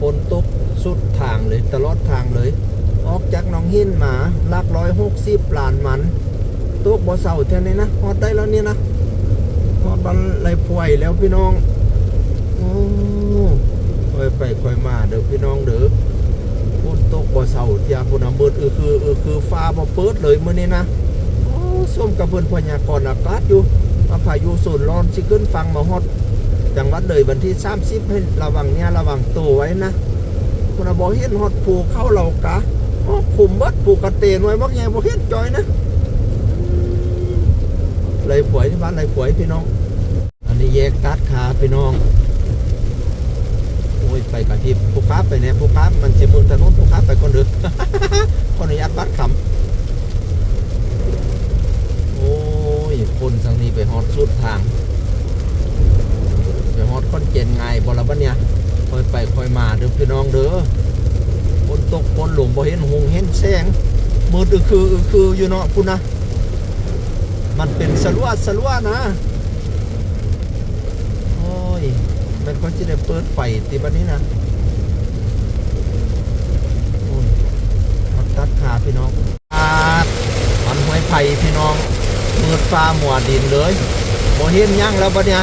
ฝนตกสุดทางเลยตลอดทางเลย ออกจากน้องหินมาลักร้อยหกสิบล้านมันตกบ่เศร้าเท่านี้นะฮอดได้แล้วเนี่ยนะฮอดบันไรป่วยแล้วพี่น้องโอ้ค่อยไปค่อยมาเด้อพี่น้องเด้อฝนตกบ่เศร้าเที่ยพุ่นน่ะมืดเออคือเออคือฟ้าบ่เปิดเลยมื้อนี้นะโอ้ส้มกับเพิ่นพยากรณ์อากาศอยู่ว่าพายุโซนร้อนสิขึ้นฟังมาฮอด จังหวัดเลยวันที่30ให้ระวังเนี่ยระวังตัวไว้นะคุณน่ะบอกเห็นฮอดผูเข้าเหล่ากะอ๋อคุมเบัดผูกระเตนไว้บักแย่บ่เห็นจอยนะเลยป่วยที่บ้านเลยป่วยพี่น้อง อันนี้แยกตัดขาพี่น้อง โอ้ยไปกับที่ผู้ค้าไปเนี่ยผู้ค้ามันเจ็บบนถนนผู้ค้าไปคนเดือขออนุญาตบัดคำโอ้ยคนทางนี้ไปฮอดสุดทาง ไปฮอดคอนเจนไงบอละบัดเนี่ยค่อยไปค่อยมาเด้อพี่น้องเด้อฝนตกฝนหลงบ่เห็นหงเห็นแสงมืดอึคืออึคืออยู่เนาะพุ่นนะมันเป็นสลัวสลัวนะโอ้ยมันก็จะได้เปิดไฟติบัดนี้นะโอ้ยมันตัดขาพี่น้องอาดมันห้วยไผ่พี่น้องมืดฟ้าหมัวดินเลยบ่เห็นยังแล้วบัดเนี่ย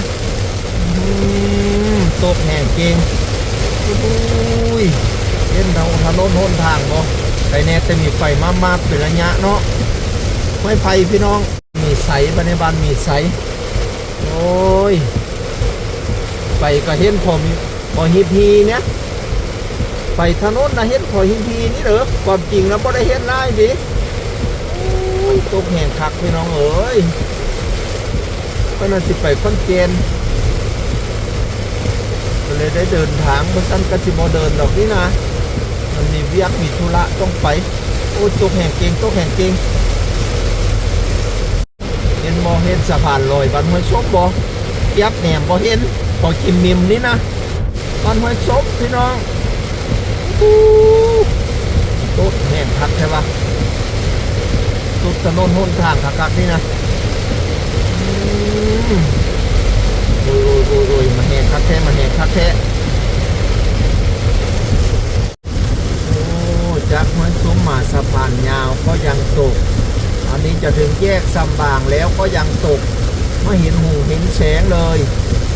ตกแห่งเก่งอุ้ยเห็นเราถนนหนทางบ่ไปแน่แต่มีไฟมามาเป็นระยะเนาะไม่ไฟพี่น้อง มีใสบันในบ้านมีใส โอ้ยไปก็เห็นผมพอฮิพีเนี่ยไปถนนนะเห็นพอฮิพีนี่เหรอความจริงแล้วบ่ได้เห็นไล่ดิโอ้ยตกแห่งคักพี่น้องเอ้ยก็น่าสิไปคอนเจน ก็เลยได้เดินทางเพราะฉันก็สิบเดินดอกนี่นะ มันมีเวียกมีธุระต้องไป โอ้ตกแห่งเก่งตกแห่งเก่งเห็นมอเห็นสะพานลอยบ้านห้วยซบบ่ยับแหนมบ่เห็นพอกิมมิมนี่นะบ้านห้วยซบพี่น้องอู้ตกแห่งคักใช่ปะสุดถนนหนทางคักๆนี่นะ อืมโอ้ยโอ้ยโอ้ยมาแหงคักแท้มาแหงคักแท้โอ้จากห้วยซุ้มมาสะพานยาวก็ยังตก อันนี้จะถึงแยกซัมบางแล้วก็ยังตกไม่เห็นหูเห็นแสงเลย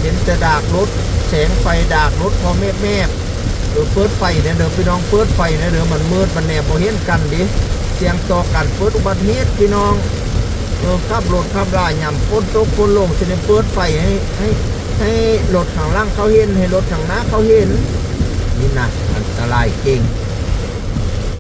เห็นแต่ดากรถแสงไฟดากรถพอแมบแมบเดี๋ยวเปิดไฟเนี่ยเดี๋ยวพี่น้องเปิดไฟเนี่ยเดี๋ยวมันมืดมันแนบพอเห็นกันดิเสียงต่อกันเปิดอุบัติเหตุพี่น้อง เออขับรถขับรายย่ำฝนตกฝนลงจะได้เปิดไฟให้ให้ให้รถข้างล่างเขาเห็นให้รถข้างหน้าเขาเห็นนี่นะอันตรายเก่ง